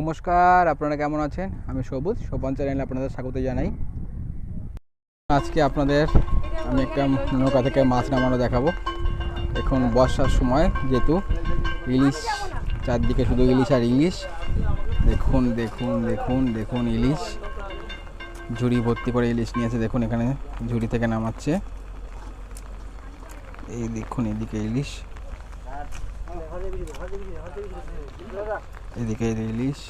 নমস্কার, আপনারা কেমন আছেন? আমি সবুজ, সোপান চ্যানেলে আপনাদের স্বাগত জানাই। আজকে আপনাদের আমি একটা নৌকা থেকে মাছ নামানো দেখাবো। এখন বর্ষার সময়, যেহেতু ইলিশ চারদিকে শুধু ইলিশ আর ইলিশ। দেখুন দেখুন দেখুন দেখুন ইলিশ। ঝুড়ি ভর্তি করে ইলিশ নিয়েছে, দেখুন এখানে ঝুড়ি থেকে নামাচ্ছে। এই দেখুন এদিকে ইলিশ। এদিকে ইলিশ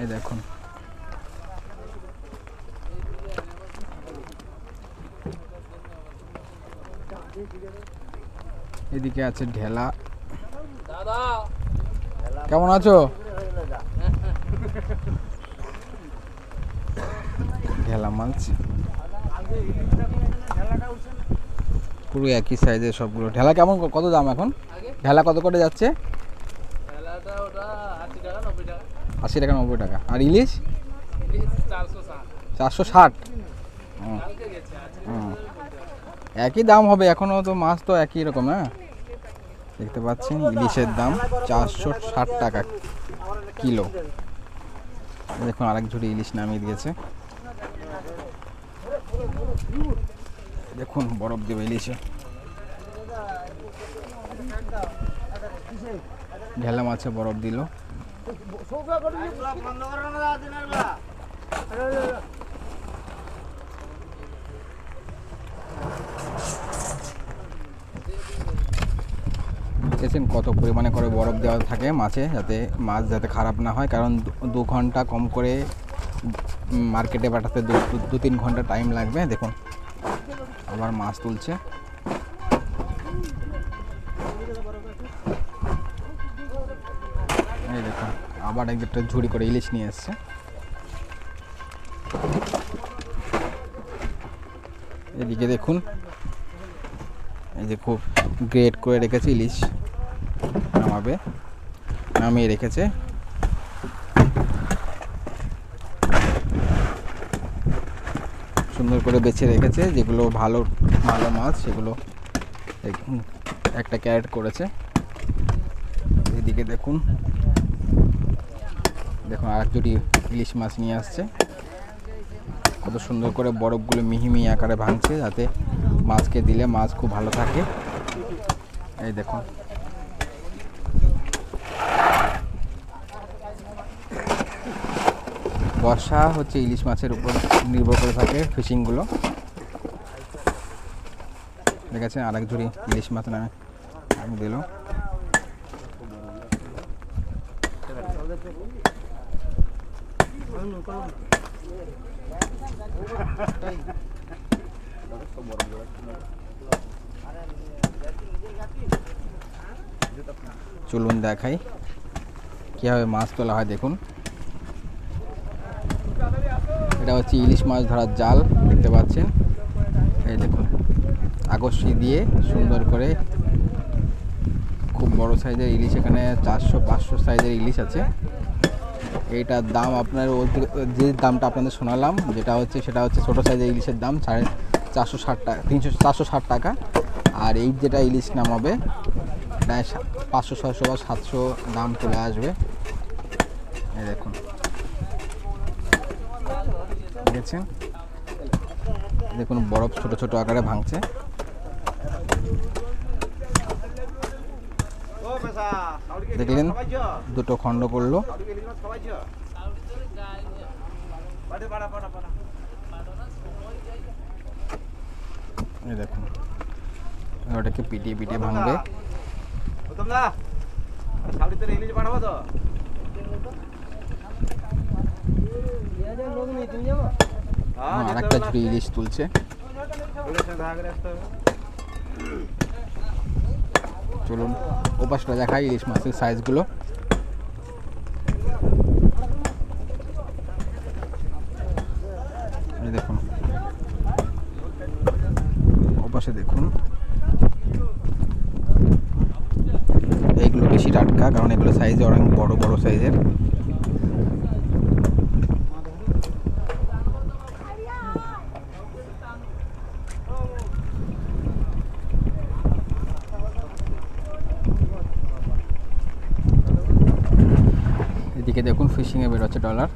এই দেখুন। এদিকে আছে ঢেলা। কেমন আছো? ঢেলা মাছ পুরো একই সাইজের সবগুলো। ঢেলা কেমন কত দাম এখন? ঢেলা কত করে যাচ্ছে? আশি টাকা নব্বই টাকা। আর ইলিশ? চারশো ষাট। একই দাম হবে এখনও তো মাছ তো একই রকম হ্যাঁ? দেখতে পাচ্ছেন ইলিশের দাম চারশো ষাট টাকা কিলো। দেখুন আরেক ঝুড়ি ইলিশ নামিয়ে দিয়েছে। দেখুন, বরফ দেবে ইলিশে ঢেলা মাছে বরফ দিল। দেখেছেন কত পরিমাণে করে বরফ দেওয়া থাকে মাছে, যাতে মাছ যাতে খারাপ না হয়, কারণ দু- ঘণ্টা কম করে মার্কেটে পাঠাতে দু তিন ঘণ্টা টাইম লাগবে, দেখুন। আবার মাছ তুলছে। এই দেখুন, আবার একটা ঝুড়ি করে ইলিশ নিয়ে এসছে। এদিকে দেখুন, এই যে খুব গ্রেট করে রেখেছে ইলিশ, নামাবে, নামিয়ে রেখেছে। সুন্দর করে বেছে রেখেছে, যেগুলো ভালো ভালো মাছ, সেগুলো দেখুন একটা ক্যারেট করেছে। এদিকে দেখুন। দেখুন আর জুটি ইলিশ মাছ নিয়ে আসছে। কত সুন্দর করে বরফগুলো মিহি মিহি আকারে ভাঙছে, যাতে মাছকে দিলে মাছ খুব ভালো থাকে। এই দেখুন। বর্ষা হচ্ছে ইলিশ মাছের উপর নির্ভর করে থাকে ফিশিংগুলো। দেখেছেন আরেক ঝুড়ি ইলিশ মাছ নামে আমি দিল। চলুন দেখাই। কীভাবে মাছ তোলা হয় দেখুন। এটা হচ্ছে ইলিশ মাছ ধরার জাল, দেখতে পাচ্ছেন? এই দেখুন আগস্টি দিয়ে সুন্দর করে খুব বড় সাইজের ইলিশ, এখানে চারশো, পাঁচশো সাইজের ইলিশ আছে। এইটার দাম আপনার যে দামটা আপনাদের শোনালাম, যেটা হচ্ছে, সেটা হচ্ছে ছোটো সাইজের ইলিশের দাম, সাড়ে চারশো ষাট টাকা, তিনশো, চারশো ষাট টাকা। আর এই যেটা ইলিশ নামাবে প্রায় পাঁচশো, ছয়শো বা সাতশো দাম চলে আসবে। দেখুন। দেখেছেন? দেখুন, বরফ ছোট ছোট আকারে ভাঙছে। দেখলেন, দুটো খণ্ড করল দেখুন, ওটাকে পিটিয়ে পিটিয়ে ভাঙবে। আর একটা ঝুড়ি ইলিশ তুলছে। চলুন ওপাশটা দেখাই ইলিশ মাছের সাইজগুলো দেখুন। ওপাশে দেখুন। এইগুলো বেশি টাটকা কারণ এগুলো সাইজে অনেক বড় বড় সাইজের এদিকে দেখুন ফিশিংয়ে বেরোচ্ছে ডলার।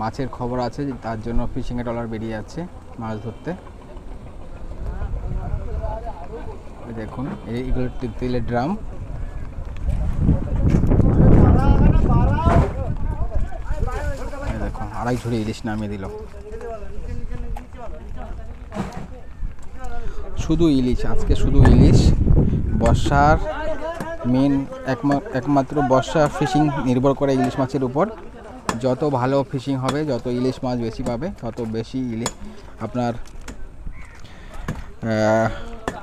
মাছের খবর আছে তার জন্য ফিশিংয়ে ডলার বেরিয়ে যাচ্ছে মাছ ধরতে। দেখুন এগুলো তেলের ড্রাম। দেখুন, আড়াই ঝুড়ি ইলিশ নামিয়ে দিল। শুধু ইলিশ, আজকে শুধু ইলিশ, বর্ষার মেন একমাত্র বর্ষা ফিশিং নির্ভর করে ইলিশ মাছের উপর। যত ভালো ফিশিং হবে, যত ইলিশ মাছ বেশি পাবে, তত বেশি ইলিশ আপনার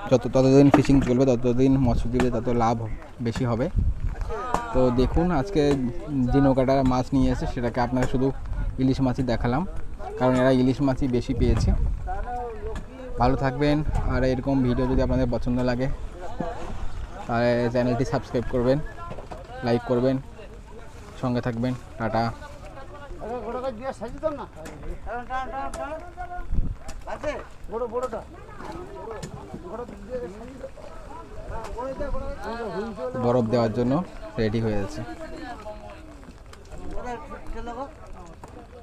যত, ততদিন ফিশিং চলবে, ততদিন মৎস্যজীবীদের তত লাভ বেশি হবে। তো দেখুন, আজকে যে নৌকাটা মাছ নিয়ে এসে সেটাকে আপনারা শুধু ইলিশ মাছই দেখালাম, কারণ এরা ইলিশ মাছই বেশি পেয়েছে। ভালো থাকবেন, আর এরকম ভিডিও যদি আপনাদের পছন্দ লাগে তাহলে চ্যানেলটি সাবস্ক্রাইব করবেন, লাইক করবেন, সঙ্গে থাকবেন, টাটা। বরফ দেওয়ার জন্য রেডি হয়ে ওটা